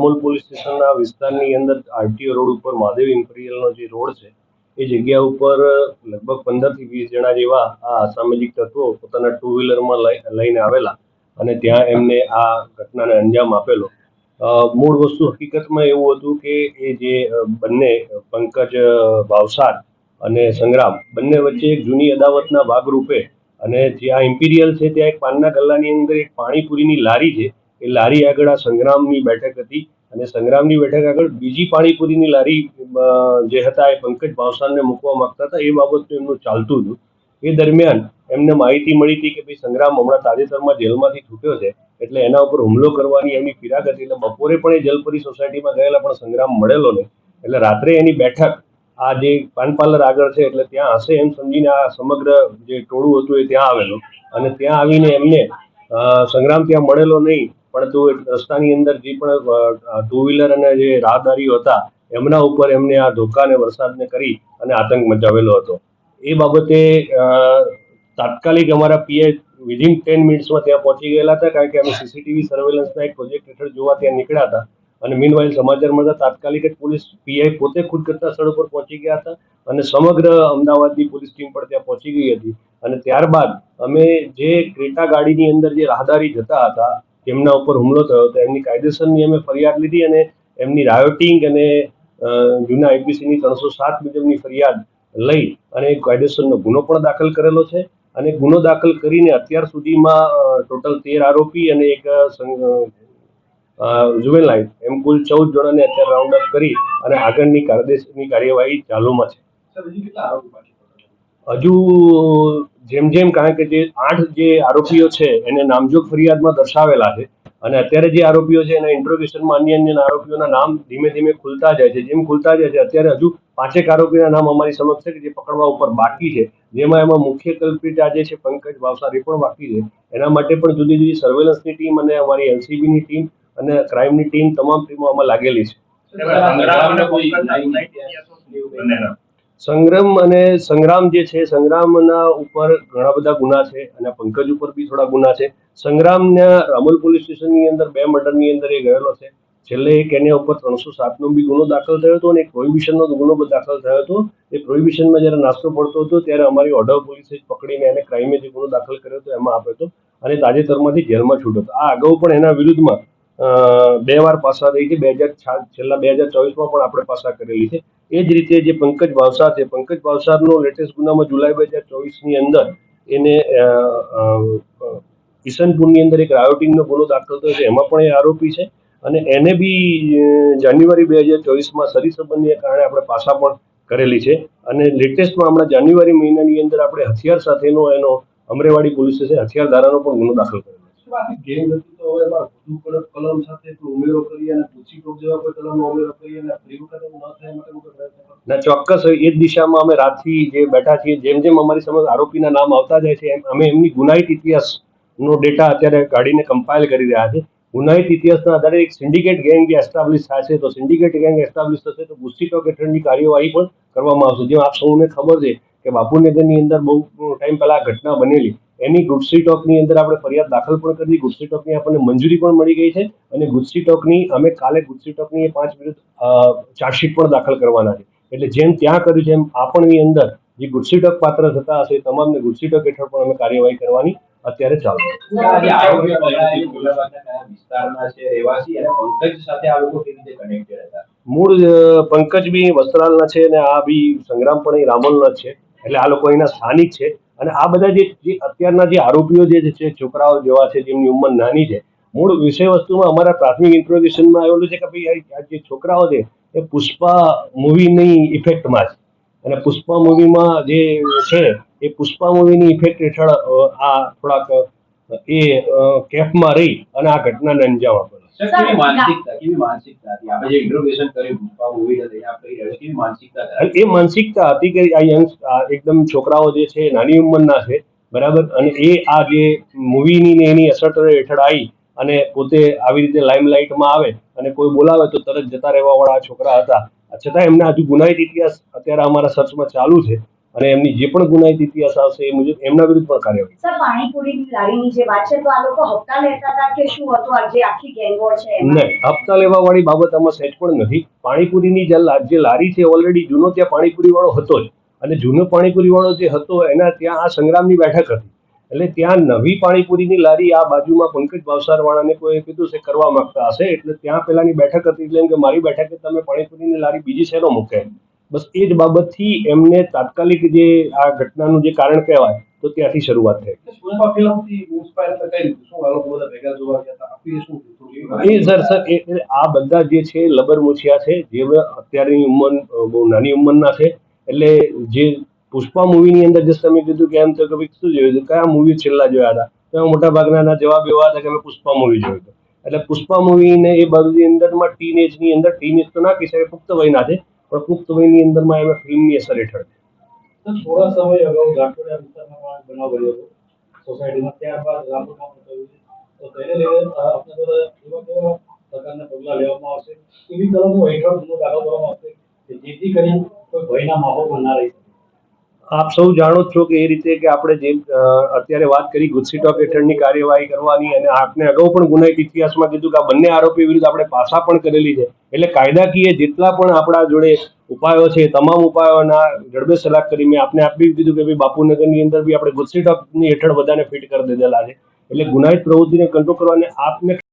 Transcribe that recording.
Amol police સ્ટેશનના વિસ્તારની અંદર આરટીઓ રોડ ઉપર મહાદેવ ઇમ્પિરિયલનો જે રોડ છે, એ જગ્યા ઉપર લગભગ પંદરથી વીસ જણા જેવા આ અસામાજિક તત્વો પોતાના ટુ વ્હીલરમાં લઈ, લઈને આવેલા અને ત્યાં એમને આ ઘટનાને અંજામ આપેલો. મૂળ વસ્તુ હકીકતમાં એવું હતું કે એ જે બંને પંકજ ભાવસાર અને સંગ્રામ બંને વચ્ચે એક જૂની અદાવતના ભાગરૂપે અને જે આ ઇમ્પિરિયલ છે, ત્યાં એક પાનના ગલ્લાની અંદર એક પાણીપુરીની લારી છે એ લારી આગળ આ સંગ્રામની બેઠક હતી અને સંગ્રામની બેઠક આગળ બીજી પાણીપુરીની લારી જે હતા એ પંકજ ભાવસારને મૂકવા માંગતા હતા. એ બાબતનું એમનું ચાલતું હતું. એ દરમિયાન એમને માહિતી મળી હતી કે ભાઈ સંગ્રામ હમણાં તાજેતરમાં જેલમાંથી છૂટ્યો છે, એટલે એના ઉપર હુમલો કરવાની એમની ફિરાક હતી. એટલે બપોરે પણ એ જલપરી સોસાયટીમાં ગયેલા, પણ સંગ્રામ મળેલો નહીં. એટલે રાત્રે એની બેઠક, આ જે પાન પાર્લર આગળ છે, એટલે ત્યાં હશે એમ સમજીને આ સમગ્ર જે ટોળું હતું એ ત્યાં આવેલું. અને ત્યાં આવીને એમને સંગ્રામ ત્યાં મળેલો નહીં. પરંતુ રસ્તાની અંદર જે પણ ટુ વ્હીલર અને જે રાહદારીઓ હતા, એમના ઉપર એમને આ ધોકા અને વરસાદને કરી અને આતંક મચાવેલો હતો. એ બાબતે તાત્કાલિક અમારા પીએ વિધિન ટેન મિનિટ્સમાં ત્યાં પહોંચી ગયેલા હતા, કારણ કે અમે સીસીટીવી સર્વેલન્સના એક પ્રોજેક્ટ હેઠળ જોવા ત્યાં નીકળ્યા હતા. અને મીનવાઇલ સમાચાર મળતા તાત્કાલિક જ પોલીસ પીઆઈ પોતે ખુદ ઘટના સ્થળ ઉપર પહોંચી ગયા હતા અને સમગ્ર અમદાવાદની પોલીસ ટીમ પણ ત્યાં પહોંચી ગઈ હતી. અને ત્યારબાદ અમે જે ક્રેટા ગાડીની અંદર જે રાહદારી જતા હતા તેમના ઉપર હુમલો થયો હતો. એમની કાયદેસરની અમે ફરિયાદ લીધી અને એમની રાયોટિંગ અને જૂના આઈપીસીની ત્રણસો સાત મુજબની ફરિયાદ લઈ અને કાયદેસરનો ગુનો પણ દાખલ કરેલો છે. અને ગુનો દાખલ કરીને અત્યાર સુધીમાં ટોટલ તેર આરોપી અને એક જુવેલાઇન એમ કુલ ચૌદ જણાને અત્યારે રાઉન્ડ અપ કરી અને આગળની કાયદેસરની કાર્યવાહી ચાલુમાં છે? હજી જેમ જેમ કારણ કે જે આઠ જે આરોપીઓ છે એને નામજોગ ફરિયાદમાં દર્શાવેલા છે. અને અત્યારે જે આરોપીઓ છે એના ઇન્ટ્રોગેશનમાં અન્ય અન્ય આરોપીઓના નામ ધીમે ધીમે ખુલતા જાય છે. જેમ ખુલતા જાય છે અત્યારે હજુ પાંચેક આરોપીના નામ અમારી સમક્ષ છે કે જે પકડવા ઉપર બાકી છે. જેમાં એમાં મુખ્ય કલ્પિત આજે છે પંકજ ભાવસારી એ પણ બાકી છે. એના માટે પણ જુદી જુદી સર્વેલન્સની ટીમ અને અમારી એલસીબીની ટીમ અને ક્રાઇમની ટીમ તમામ ટીમો આમાં લાગેલી છે. સંગ્રામ અને સંગ્રામ જે છે, સંગ્રામના ઉપર ઘણા બધા ગુના છે અને પંકજ ઉપર બી થોડા ગુના છે. સંગ્રામના રામોલ પોલીસ સ્ટેશનની અંદર બે મર્ડરની અંદર એ ગયેલો છે. છેલ્લે એક એને ઉપર ત્રણસો સાતનો બી ગુનો દાખલ થયો હતો અને એક પ્રોહિબિશનનો ગુનો પણ દાખલ થયો હતો. એ પ્રોહિબિશનમાં જ્યારે નાસ્તો પડતો હતો ત્યારે અમારી ઓર્ડર પોલીસે જ પકડીને એને ક્રાઇમે જે ગુનો દાખલ કર્યો હતો એમાં આપ્યો હતો અને તાજેતરમાંથી જેલમાં છૂટ્યો હતો. આ અગાઉ પણ એના વિરુદ્ધમાં બે વાર પાસા થઈ છે. બે હજાર છેલ્લા બે હજાર ચોવીસમાં પણ આપણે પાસા કરેલી છે. એ જ રીતે જે પંકજ ભાવસાર છે, પંકજ ભાવસારનો લેટેસ્ટ ગુનામાં જુલાઈ બે હજાર ચોવીસની અંદર એને કિશનપુરની અંદર એક રાયોટિંગનો ગુનો દાખલ થયો છે. એમાં પણ એ આરોપી છે અને એને બી જાન્યુઆરી બે હજાર ચોવીસમાં સરી સંબંધીને કારણે આપણે પાસા પણ કરેલી છે. અને લેટેસ્ટમાં હમણાં જાન્યુઆરી મહિનાની અંદર આપણે હથિયાર સાથેનો એનો અમરેવાડી પોલીસ સ્ટેશન હથિયાર ધારાનો પણ ગુનો દાખલ કરેલો છે ગેમ હતી તો હવે એમાં વધુ કડક કલમ સાથે ઉમેરો કરી અને પૂછી કોક જેવા કોઈ કલમનો ઉમેરો કરી અને ફરી વખત ન થાય માટે હું પ્રયત્ન ના, ચોક્કસ એ જ દિશામાં અમે રાતથી જે બેઠા છીએ, જેમ જેમ અમારી સમક્ષ આરોપીના નામ આવતા જાય છે, એમ અમે એમની ગુનાહિત ઇતિહાસનો ડેટા અત્યારે કાઢીને કમ્પાઇલ કરી રહ્યા છે. ગુનાહિત ઇતિહાસના આધારે એક સિન્ડિકેટ ગેંગ જે એસ્ટાબ્લિશ થશે તો સિન્ડિકેટ ગેંગ એસ્ટાબ્લિશ થશે, તો ગુસ્સીટોક હેઠળની કાર્યવાહી પણ કરવામાં આવશે. જેમ આપ સૌને ખબર છે કે બાપુનગરની અંદર બહુ ટાઈમ પહેલા ઘટના બનેલી. એની ગુસ્સીટોકની અંદર આપણે ફરિયાદ દાખલ પણ કરી ગુસ્સીટોકની આપણને મંજૂરી પણ મળી ગઈ છે અને ગુસ્સીટોકની અમે કાલે ગુસ્સીટોકની એ પાંચ વિરુદ્ધ ચાર્જશીટ પણ દાખલ કરવાના છે. એટલે જેમ ત્યાં કર્યું છે એમ આપણની અંદર જે ગુસ્સીટોક પાત્ર થતા હશે તમામને ગુડસી ટોક હેઠળ પણ અમે કાર્યવાહી કરવાની અત્યારે ચાલુ? મૂળ પંકજ બી વસ્ત્રાલના છે અને આ બી સંગ્રામ પણ એ રામોલના છે. એટલે આ લોકો અહીંના સ્થાનિક છે. અને આ બધા જે જે અત્યારના જે આરોપીઓ જે છે છોકરાઓ જેવા છે, જેમની ઉંમર નાની છે, મૂળ વિષય વસ્તુમાં અમારા પ્રાથમિક ઇન્ટ્રોડ્યુશનમાં આવેલું છે કે ભાઈ, આ જે છોકરાઓ છે, એ પુષ્પા મૂવીની ઇફેક્ટમાં છે. અને પુષ્પા મૂવીમાં જે છે, એ પુષ્પા મૂવીની ઇફેક્ટ હેઠળ આ થોડાક એ કેફમાં રહી અને આ ઘટનાને અંજામ આપેલો એ માનસિકતા હતી કે આ યંગ એકદમ છોકરાઓ જે છે નાની ઉંમરના છે બરાબર? અને એ આ જે મૂવીની ને એની અસર હેઠળ આવી અને પોતે આવી રીતે લાઇમલાઇટમાં આવે અને કોઈ બોલાવે તો તરત જતા રહેવા વાળા છોકરા હતા. છતાં એમના હજુ ગુનાહિત ઇતિહાસ અત્યારે અમારા સર્ચમાં ચાલુ છે. અને એમની જે પણ ગુનાહિત ઇતિહાસ આવશે એ મુજબ એમના વિરુદ્ધ પણ કાર્યવાહી. સર પાણીપુરીની લારીની જે વાત છે તો આ લોકો હપ્તા લેતા હતા કે શું હતું? આ જે આખી ગેંગો છે નહીં હપ્તા લેવા વાળી બાબત આમાં સેટ પણ નથી. પાણીપુરીની જે લારી છે ઓલરેડી જૂનો ત્યાં પાણીપુરી વાળો હતો જ. અને જૂનો પાણીપુરી વાળો જે હતો એના ત્યાં આ સંગ્રામની બેઠક હતી. એટલે ત્યાં નવી પાણીપુરીની લારી આ બાજુમાં પંકજ ભાવસારવાળાને કોઈ કીધું છે કરવા માંગતા હશે. એટલે ત્યાં પહેલાની બેઠક હતી એટલે એમ કે મારી બેઠકે તમે પાણીપુરીની લારી બીજી શેનો મૂકે? બસ એ જ બાબતથી એમને તાત્કાલિક જે આ ઘટનાનું જે કારણ કહેવાય તો ત્યાંથી શરૂઆત થઈ? એ સર સર એ આ બધા જે છે લબર મુછિયા છે જે અત્યારની ઉંમર બહુ નાની ઉંમરના છે એટલે જે પુષ્પા મૂવીની અંદર જે તમે કીધું કે એમ તો કે શું જોયું હતું? કયા મૂવી છેલ્લા જોયા હતા? તો મોટા ભાગના જવાબ એવા હતા કે અમે પુષ્પા મૂવી જોયું હતું. એટલે પુષ્પા મૂવીને એ બાજુની અંદરમાં ટીન એજની અંદર ટીન એજ તો ના કહી શકાય પુખ્ત વયના છે. પણ પુખ્ત વયની અંદરમાં એમાં ફિલ્મની અસર હેઠળ છે. થોડા સમય અગાઉ ગાંઠોડિયા વિસ્તારમાં બનાવ બન્યો હતો. સોસાયટીમાં ત્યારબાદ રામપુરમાં થયું છે. તો તેને લઈને આપણે બધા એવા કેવા પ્રકારના પગલાં લેવામાં આવશે? એવી કલમો હેઠળ દાખલ કરવામાં આવશે કે જેથી કરીને કોઈ ભયના માહોલમાં ના રહી શકે. આપ સૌ જાણો છો કે એ રીતે કે આપણે જે અત્યારે વાત કરી ગુજસી ટોક હેઠળની કાર્યવાહી કરવાની અને આપને અગાઉ પણ ગુનાહિત ઇતિહાસમાં કીધું કે આ બંને આરોપી વિરુદ્ધ આપણે પાસા પણ કરેલી છે. એટલે કાયદાકીય જેટલા પણ આપણા જોડે ઉપાયો છે તમામ ઉપાયોના જડબે સલાહ કરી મેં આપને આપી દીધું કે ભાઈ બાપુનગરની અંદર બી આપણે ગુજસી ટોકની હેઠળ બધાને ફિટ કરી દીધેલા છે. એટલે ગુનાહિત પ્રવૃત્તિને કંટ્રોલ કરવાને આપને